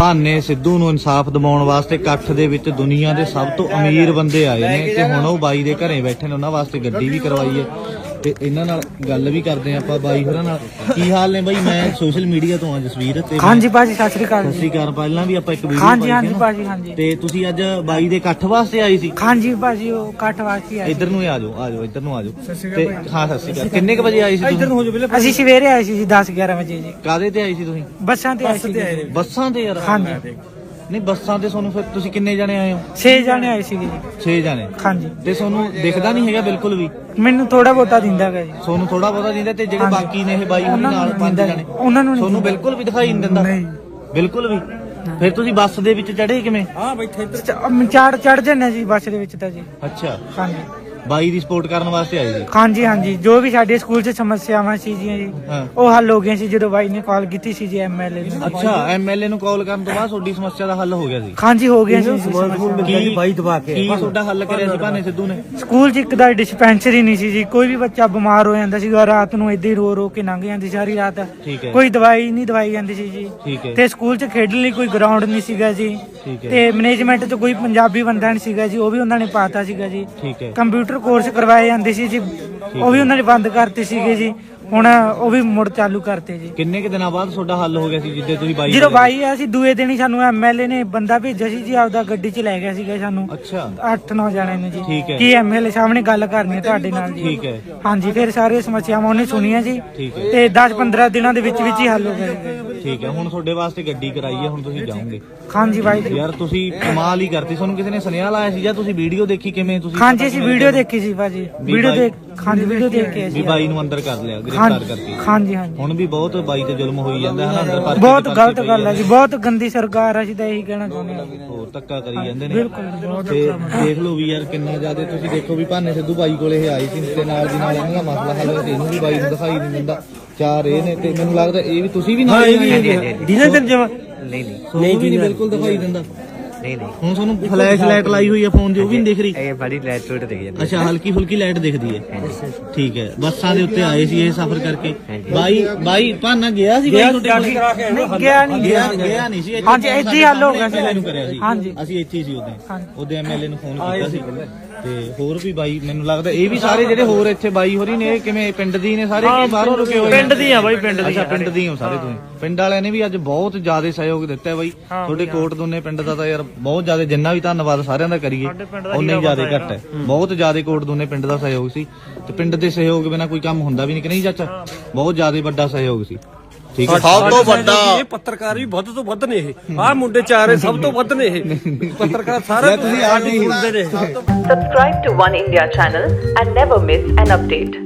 ਭਾਨੇ ਸਿੱਧੂ ਨੂੰ ਇਨਸਾਫ ਦਿਵਾਉਣ ਵਾਸਤੇ ਇਕੱਠ ਦੇ ਵਿੱਚ ਦੁਨੀਆ ਦੇ ਸਭ ਤੋਂ ਅਮੀਰ ਬੰਦੇ ਆਏ ਨੇ ਤੇ ਹੁਣ ਉਹ ਬਾਈ ਦੇ ਘਰੇ ਬੈਠੇ ਨੇ, ਉਹਨਾਂ ਵਾਸਤੇ ਗੱਡੀ ਵੀ ਕਰਵਾਈ ਹੈ। ਤੇ ਇਹਨਾਂ ਨਾਲ ਗੱਲ ਵੀ ਕਰਦੇ ਹਾਂ ਆਪਾਂ ਬਾਈ ਹੋਰਾਂ ਨਾਲ। ਕੀ ਹਾਲ ਨੇ ਬਾਈ? ਮੈਂ ਸੋਸ਼ਲ ਮੀਡੀਆ ਤੋਂ ਆ ਜਸਵੀਰ। ਤੇ ਹਾਂਜੀ ਭਾਜੀ ਸਤਿ ਸ੍ਰੀ ਅਕਾਲ ਸਤਿ ਸ਼੍ਰੀ ਅਕਾਲ। ਪਹਿਲਾਂ ਵੀ ਆਪਾਂ ਇੱਕ ਵੀਡੀਓ ਹਾਂਜੀ ਹਾਂਜੀ ਭਾਜੀ ਹਾਂਜੀ। ਤੇ ਤੁਸੀਂ ਅੱਜ ਬਾਈ ਦੇ ਇਕੱਠ ਵਾਸਤੇ ਆਈ ਸੀ? ਹਾਂਜੀ ਭਾਜੀ ਉਹ ਕੱਟ ਵਾਸੀ ਆਏ ਇੱਧਰ ਨੂੰ ਹੀ ਆ ਜਾਓ ਆ ਜਾਓ ਇੱਧਰ ਨੂੰ ਆ ਜਾਓ। ਤੇ ਹਾਂ ਸਤਿ ਸ਼੍ਰੀ ਅਕਾਲ। ਕਿੰਨੇ ਕ ਵਜੇ ਆਈ ਸੀ ਇੱਧਰ ਨੂੰ ਹੋ ਜਾਓ ਅਸੀਂ ਸਵੇਰੇ ਆਏ ਸੀ ਜੀ 10 11 ਵਜੇ ਜੀ। ਕਾਦੇ ਤੇ ਆਈ ਸੀ ਤੁਸੀਂ? ਬੱਸਾਂ ਤੇ ਆਏ ਸੀ। ਬੱਸਾਂ ਤੇ ਯਾਰ। ਹਾਂਜੀ। ਨਹੀਂ ਬੱਸਾਂ ਤੇ ਤੁਹਾਨੂੰ ਫਿਰ ਤੁਸੀਂ ਕਿੰਨੇ ਜਣੇ ਆਏ ਹੋ? 6 ਜਾਣੇ ਆਏ ਸੀ ਜੀ। 6 ਜਣੇ? ਹਾਂਜੀ। ਤੇ ਤੁਹਾਨੂੰ ਦਿਖਦਾ ਨਹੀਂ ਹੈਗਾ ਬਿਲਕੁਲ ਵੀ? ਮੈਨੂੰ ਥੋੜਾ ਬਹੁਤਾ ਦਿੰਦਾ ਹੈਗਾ ਜੀ। ਤੁਹਾਨੂੰ ਥੋੜਾ ਬਹੁਤਾ ਦਿੰਦਾ ਤੇ ਜਿਹੜੇ ਹਾਂਜੀ। ਬਾਕੀ ਨੇ ਇਹ ਬਾਈ ਹੋਣੀ ਉਹਨਾਂ ਨੂੰ ਨਾਲ ਪੰਜ ਦਿੰਦਾ। ਜਣੇ। ਉਹਨਾਂ ਨੂੰ ਨਹੀਂ ਤੁਹਾਨੂੰ ਦਿੰਦਾ। ਬਿਲਕੁਲ ਵੀ ਦਿਖਾਈ ਨਹੀਂ ਦਿੰਦਾ? ਨਹੀਂ। ਬਿਲਕੁਲ ਵੀ? ਫਿਰ ਤੁਸੀਂ ਬੱਸ ਦੇ ਵਿੱਚ ਚੜੇ ਕਿਵੇਂ? ਚਾੜ ਚੜ ਜੰਨੇ ਜੀ ਬੱਸ ਦੇ ਵਿੱਚ ਤਾਂ ਜੀ। ਅੱਛਾ। ਹਾਂਜੀ। ਬਾਈ ਦੀ ਸਪੋਰਟ ਕਰਨ ਵਾਸਤੇ ਆਏ ਸੀ ਹਾਂਜੀ ਹਾਂਜੀ। ਜੋ ਵੀ ਸਾਡੇ ਸਕੂਲ 'ਚ ਸਮੱਸਿਆਵਾਂ ਸੀ ਜੀ ਹਾਂ। ਉਹ ਹੱਲ ਹੋ ਗਈਆਂ ਸੀ ਜਦੋਂ ਬਾਈ ਨੇ ਕਾਲ ਕੀਤੀ ਸੀ ਜੀ ਐਮਐਲਏ ਨੂੰ। ਅੱਛਾ ਐਮਐਲਏ ਨੂੰ ਕਾਲ ਕਰਨ ਤੋਂ ਬਾਅਦ ਤੁਹਾਡੀ ਸਮੱਸਿਆ ਦਾ ਹੱਲ ਹੋ ਗਿਆ ਸੀ? ਹਾਂਜੀ ਹੋ ਗਈਆਂ ਸੀ ਸਮੱਸਿਆਵਾਂ। ਕੀ ਬਾਈ ਦਬਾ ਕੇ। ਕੀ ਤੁਹਾਡਾ ਹੱਲ ਕਰਿਆ ਸੀ ਭਾਨੇ ਸਿੱਧੂ ਨੇ? ਸਕੂਲ 'ਚ ਇੱਕ ਦਾ ਡਿਸਪੈਂਸਰੀ ਨਹੀਂ ਸੀ ਜੀ। ਕੋਈ ਵੀ ਬੱਚਾ ਬਿਮਾਰ ਹੋ ਜਾਂਦਾ ਸੀਗਾ ਰਾਤ ਨੂੰ ਏਦਾਂ ਹੀ ਰੋ ਰੋ ਕੇ ਲੰਘ ਜਾਂਦੀ ਸਾਰੀ ਰਾਤ। ਠੀਕ ਹੈ। ਕੋਈ ਦਵਾਈ ਨਹੀਂ ਦਵਾਈ ਜਾਂਦੀ ਸੀ ਜੀ। ਠੀਕ ਹੈ। ਤੇ ਸਕੂਲ 'ਚ ਖੇਡਣ ਲਈ ਕੋਈ ਗਰਾਊਂਡ ਨਹੀਂ ਸੀਗਾ ਜੀ। ਤੇ ਮੈਨੇਜਮੈਂਟ 'ਚ ਕੋਈ ਪੰਜਾਬੀ ਬੰਦਾ ਨਹੀਂ ਸੀਗਾ ਜੀ ਉਹ ਵੀ ਉਹਨਾਂ ਨੇ ਪਾਤਾ ਸੀਗਾ ਜੀ। ਠੀਕ ਹੈ। ਕੰਪਿਊਟਰ ਕੋਰਸ ਕਰਵਾਏ ਜਾਂਦੇ ਸੀ ਜੀ ਉਹ ਵੀ ਉਹਨਾਂ ਨੇ ਬੰਦ ਕਰਤੇ ਸੀਗੇ ਜੀ। ਹੁਣ ਉਹ ਵੀ ਮੁੜ ਚਾਲੂ ਕਰਤੇ ਜੀ। ਕਿੰਨੇ ਕੁ ਦਿਨਾਂ ਬਾਅਦ ਤੁਹਾਡਾ ਹੱਲ ਹੋ ਗਿਆ ਸੀ ਜਿੱਦੇ ਤੁਸੀਂ ਬਾਈ ਜਦੋਂ ਬਾਈ ਆਇਆ ਸੀ ਦੂਏ ਦਿਨ ਹੀ ਸਾਨੂੰ ਐਮਐਲਏ ਨੇ ਬੰਦਾ ਭੇਜਿਆ ਸੀ ਜੀ ਆਪਦਾ ਗੱਡੀ 'ਚ ਲੈ ਗਿਆ ਸੀਗਾ ਸਾਨੂੰ। ਅੱਛਾ। 8-9 ਜਣਿਆਂ ਨੂੰ ਜੀ। ਠੀਕ ਹੈ। ਕੀ ਐਮਐਲਏ ਸਾਹਮਣੇ ਗੱਲ ਕਰਨੀ ਹੈ ਤੁਹਾਡੇ ਨਾਲ ਜੀ। ਠੀਕ ਹੈ। ਹਾਂਜੀ ਫਿਰ ਸਾਰੇ ਸਮੱਸਿਆਵਾਂ ਉਹਨੇ ਸੁਣੀਆਂ ਜੀ। ਠੀਕ ਹੈ। ਤੇ 10-15 ਦਿਨਾਂ ਦੇ ਵਿੱਚ ਵਿੱਚ ਹੀ ਹੱਲ ਹੋ ਗਏ ਜੀ। ਠੀਕ ਹੈ। ਹੁਣ ਤੁਹਾਡੇ ਵਾਸਤੇ ਗੱਡੀ ਕਰਾਈ ਹੈ ਹੁਣ ਤੁਸੀਂ ਜਾਓਗੇ। ਹਾਂਜੀ ਬਾਈ ਜੀ। ਯਾਰ ਤੁਸੀਂ ਕਮਾਲ ਹੀ ਕਰਤੀ। ਤੁਹਾਨੂੰ ਕਿਸੇ ਨੇ ਸੁਨੇਹਾ ਲਾਇਆ ਸੀ ਜਾਂ ਤੁਸੀਂ ਵੀਡੀਓ ਦੇਖੀ ਕਿਵੇਂ? ਤੁਸੀਂ ਹਾਂਜੀ ਅਸੀਂ ਵੀਡੀਓ ਦੇਖੀ ਸੀ ਭਾਜੀ। ਵੀਡੀਓ ਦੇਖ ਹਾਂਜੀ ਵੀਡੀਓ ਦੇਖ ਕੇ ਵੀ ਅਸੀਂ ਬਾਈ ਨੂੰ ਅੰਦਰ ਕਰ ਲਿਆ ਗ੍ਰਿਫਤਾਰ ਕਰਤੀ ਹਾਂਜੀ ਹਾਂਜੀ। ਹੁਣ ਵੀ ਬਹੁਤ ਬਾਈ ਤੇ ਜ਼ੁਲਮ ਹੋਈ ਜਾਂਦਾ ਹੈ ਨਾ ਅੰਦਰ ਪਰਚੇ ਬਹੁਤ ਗਲਤ ਗੱਲ ਹੈ ਜੀ ਬਹੁਤ ਗੰਦੀ ਸਰਕਾਰ ਹੈ ਅਸੀਂ ਤਾਂ ਇਹੀ ਕਹਿਣਾ ਚਾਹੁੰਦੇ ਹਾਂ। ਹੋਰ ਧੱਕਾ ਕਰੀ ਜਾਂਦੇ ਨੇ। ਬਿਲਕੁਲ ਜੀ, ਬਹੁਤ ਤੇ ਦੇਖ ਲਓ ਵੀ ਯਾਰ ਕਿੰਨਾ ਜ਼ਿਆਦਾ ਤੁਸੀਂ ਦੇਖੋ ਵੀ ਭਾਨੇ ਸਿੱਧੂ ਬਾਈ ਕੋਲੇ ਇਹ ਆਈ ਸੀ ਤੇ ਨਾਲ ਦੀ ਨਾਲ ਇਹਨਾਂ ਦਾ ਮਸਲਾ ਹੱਲ ਹੋਇਆ ਤੇ ਇਹਨੂੰ ਵੀ ਬਾਈ ਨੂੰ ਦਿਖਾਈ ਨਹੀਂ ਦਿੰਦਾ। ਚਾਰ ਇਹ ਨੇ ਤੇ ਮੈਨੂੰ ਲੱਗਦਾ ਇਹ ਵੀ ਤੁਸੀਂ ਵੀ ਨਾਲ ਹੀ ਆਏ ਹੋ। ਦਿਨਾਂ ਦਿਨ ਜਮਾ ਨਹੀਂ ਨਹੀਂ। ਨਹੀਂ ਬਿਲਕੁਲ ਦਿਖਾਈ ਦਿੰਦਾ। ਨਹੀਂ ਨਹੀਂ। ਹੁਣ ਤੁਹਾਨੂੰ ਫਲੈਸ਼ ਲਾਈਟ ਲਾਈ ਹੋਈ ਹੈ ਫੋਨ ਦੀ ਉਹ ਵੀ ਨਹੀਂ ਦਿਖ ਰਹੀ? ਇਹ ਬੜੀ ਲੈਟ ਟੂਟ ਦਿਖ ਜਾਂਦੀ ਅੱਛਾ ਹਲਕੀ ਫੁਲਕੀ ਲਾਈਟ ਦਿਖਦੀ ਹੈ। ਠੀਕ ਹੈ ਬੱਸਾਂ ਦੇ ਉੱਤੇ ਆਏ ਸੀ ਇਹ ਸਫ਼ਰ ਕਰਕੇ। ਬਾਈ ਬਾਈ ਭਾਨਾ ਗਿਆ ਸੀ ਬਾਈ ਤੁਹਾਡੇ ਕੋਲ? ਨਹੀਂ ਗਿਆ ਨਹੀਂ ਗਿਆ ਨਹੀਂ। ਸੀ ਇੱਥੇ ਹਾਂਜੀ, ਇੱਥੇ ਹੀ ਹੱਲ ਹੋ ਗਿਆ ਸੀ। ਹਾਂਜੀ। ਅਸੀਂ ਇੱਥੇ ਹੀ ਸੀ ਉਹਦੇ। ਹਾਂਜੀ। ਉਹਦੇ ਐਮਐਲਏ ਨੂੰ ਫੋਨ ਕੀਤਾ ਸੀ। ਤੇ ਹੋਰ ਵੀ ਬਾਈ ਮੈਨੂੰ ਲੱਗਦਾ ਇਹ ਵੀ ਸਾਰੇ ਜਿਹੜੇ ਹੋਰ ਇੱਥੇ ਬਾਈ ਹੋਰੀ ਨੇ ਇਹ ਕਿਵੇਂ ਪਿੰਡ ਦੀ ਨੇ ਸਾਰੇ ਕਿ ਬਾਹਰੋਂ ਰੁਕੇ ਹੋਏ ਪਿੰਡ ਦੀ ਆ ਬਾਈ ਪਿੰਡ ਦੀ ਅੱਛਾ ਪਿੰਡ ਦੀ ਹੋ ਸਾਰੇ ਤੁਸੀਂ। ਪਿੰਡ ਵਾਲਿਆਂ ਨੇ ਵੀ ਅੱਜ ਬਹੁਤ ਜ਼ਿਆਦਾ ਸਹਿਯੋਗ ਦਿੱਤਾ ਹੈ ਬਾਈ ਤੁਹਾਡੇ ਕੋਟ ਦੋਨੇ ਪਿੰਡ ਦਾ ਤਾਂ ਯਾਰ ਬਹੁਤ ਜ਼ਿਆਦਾ ਜਿੰਨਾ ਵੀ ਧੰਨਵਾਦ ਸਾਰਿਆਂ ਦਾ ਕਰੀਏ ਉਨਾ ਹੀ ਜ਼ਿਆਦਾ ਘੱਟ ਹੈ। ਬਹੁਤ ਜ਼ਿਆਦਾ ਕੋਟ ਦੋਨੇ ਪਿੰਡ ਦਾ ਸਹਿਯੋਗ ਸੀ। ਤੇ ਪਿੰਡ ਦੇ ਸਹਿਯੋਗ ਬਿਨਾ ਕੋਈ ਕੰਮ ਹੁੰਦਾ ਵੀ ਨਹੀਂ ਕਿ ਨਹੀਂ ਚਾਚਾ? ਬਹੁਤ ਜ਼ਿਆਦਾ ਵੱਡਾ ਸਹਿਯੋਗ ਸੀ। ਠੀਕ ਹੈ। ਸਭ ਤੋਂ ਵੱਡਾ ਇਹ ਪੱਤਰਕਾਰ ਵੀ ਵੱਧ ਤੋਂ ਵੱਧ ਨੇ ਇਹ। ਆਹ ਮੁੰਡੇ ਚਾਰੇ ਸਭ ਤੋਂ ਵੱਧ ਨੇ ਇਹ। ਪੱਤਰਕਾਰ ਸਾਰੇ ਤੁਸੀਂ ਆਪ ਹੀ ਹੁੰਦੇ ਨੇ Subscribe to One India channel and never miss an update.